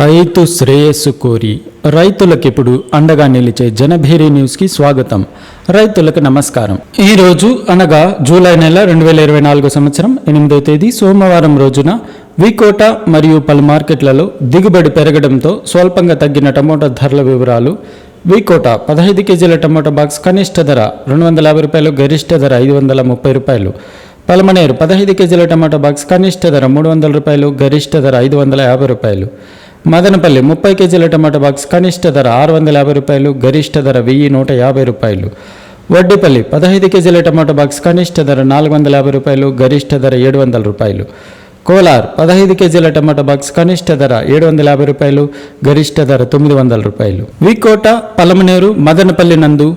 రైతు శ్రేయస్సు కోరి రైతులకు ఇప్పుడు అండగా నిలిచే జనభేరి న్యూస్కి స్వాగతం. రైతులకు నమస్కారం. ఈ రోజు అనగా జూలై నెల రెండు వేల ఇరవై నాలుగు సంవత్సరం ఎనిమిదో తేదీ సోమవారం రోజున వికోట మరియు పలు మార్కెట్లలో దిగుబడి పెరగడంతో స్వల్పంగా తగ్గిన టమోటా ధరల వివరాలు. వికోట పదహైదు కేజీల టమోటా బాక్స్ కనిష్ట ధర రెండు వందల యాభై రూపాయలు గరిష్ట ధర ఐదు వందల ముప్పై రూపాయలు. పలమనేరు పదహైదు కేజీల టమాటా బాక్స్ కనిష్ట ధర మూడు వందల రూపాయలు గరిష్ట ధర ఐదు వందల యాభై రూపాయలు. మదనపల్లి ముప్పై కేజీల టమాటా బాక్స్ కనిష్ట ధర ఆరు వందల యాభై రూపాయలు గరిష్ట ధర వెయ్యి నూట యాభై రూపాయలు. వడ్డిపల్లి పదహైదు కేజీల టమాటా బాక్స్ కనిష్ట ధర నాలుగు వందల యాభై రూపాయలు గరిష్ట ధర ఏడు వందల రూపాయలు. కోలార్ పదహైదు కేజీల టమాటా బాక్స్ కనిష్ట ధర ఏడు వందల యాభై రూపాయలు గరిష్ట ధర తొమ్మిది వందల రూపాయలు. వికోట పలమనేరు మదనపల్లి నందు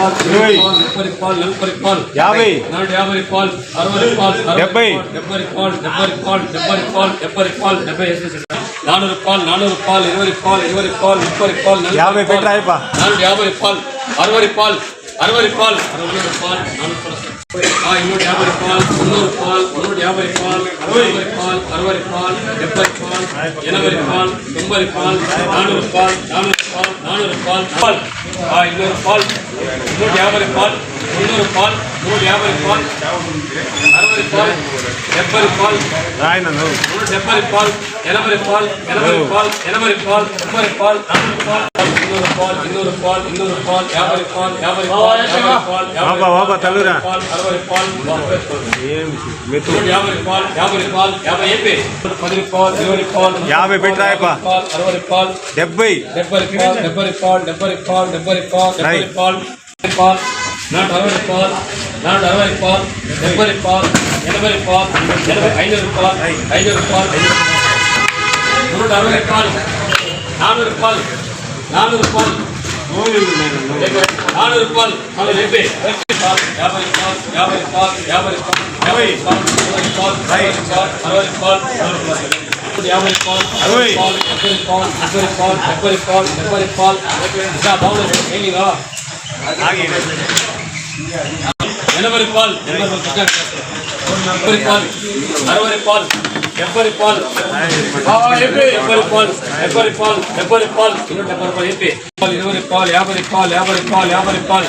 పాల్ ఇరవై పాల్ ముప్పై పాల్ ముప్పై పాల్ నలభై పాల్ నలభై పాల్ యాభై పాల్ యాభై పాల్ యాభై పాల్ యాభై పాల్ నలభై పాల్ నానూరు పాల్ నానూరు పాల్ నానూరు పాల్ పది పాల్ ఇరవై పాల్ ముప్పై పాల్ నలభై పాల్ యాభై. నాలుగు యాభై పాల్ అరవై పాల్ అరవై డెబ్బై. పాల్, డెబ్బై పాల్ డెబ్బై పాల్ డెబ్బై పాల్ డెబ్బై పాల్ డెబ్బై నానూరు పాల్ నానూరు పాల్ ఇరవై పాల్ ఇరవై పాల్ ముప్పై పాల్ నలభై యాభై ನಾನ್ನೂರು ಪಾಲ್ ಪಾಲ್ ಇನ್ನೂರು ಪಾಲ್ ನೂರ ಯಾವರಿ ಪಾಲ್ ಮುನ್ನೂರು ಪಾಲ್ ನೂರ ಯಾವರಿ ಪಾಲ್ ಅರವರಿ ಪಾಲ್ ಡಬ್ಬರಿ ಪಾಲ್ ನೂರ ಡಬ್ಬರಿ ಪಾಲ್ எலமரை பால் எலமரை பால் எலமரை பால் ஒன்பரை பால் நானூறு பால் இன்னொரு பால் இன்னொரு பால் இன்னொரு பால் யாபரை பால் யாபரை பால் யாபரை பால் வாபா வாபா தள்ளுற. பால் அறுபரை பால் யாபரை பால் யாபரை பால் யாபை ஏபே பதினி பால் இருபது பால் யாபை பெட்டாயப்பா பால் அறுபது பால். டெப்பை. டெப்பரை பால் டெப்பரை பால் டெப்பரை பால் டெப்பரை பால் டெப்பரை ஐநூறு పెట్టు రాయప్ప. పాల్ అరవై పాల్ డెబ్బై డెబ్బై పాల్ డెబ్బై పాల్ డెబ్బై పాల్ డెబ్బై పాల్ డెబ్బై రైట్. పాల్ డెబ్బై పాల్ నాటు అరవై పాల్ నాటు అరవై పాల్ డెబ్బై పాల్ ఎనభై పాల్ ఎనభై ఐదు పాల్ ఐదు పాల్ నూట అరవై పాల్ నానూరు పాల్ నానూరు పాల్ నానూరు పాల్ నాలుగు డెబ్బై పాల్ యాభై పాల్ యాభై పాల్ యాభై పాల్ యాభై పాల్ అరవై పాల్ అరవై పాల్ అరవై పాల్ అరవై పాల్ యాభై పాల్ అరవై పాల్ డెబ్బై పాల్ డెబ్బై పాల్ డెబ్బై పాల్ డెబ్బై పాల్ ఇంకా బాగుంది ఏమిగా ఆగి ఎనభై పాల్ ఎనభై పాల్ పక్కన డెబ్బై పాల్ అరవై పాల్. డెబ్బై పాల్ ఎవరి పాల్ డెబ్బై పాల్. డెబ్బై పాల్ పాల్ యాభై పాల్ యాభై పాల్ యాభై పాల్.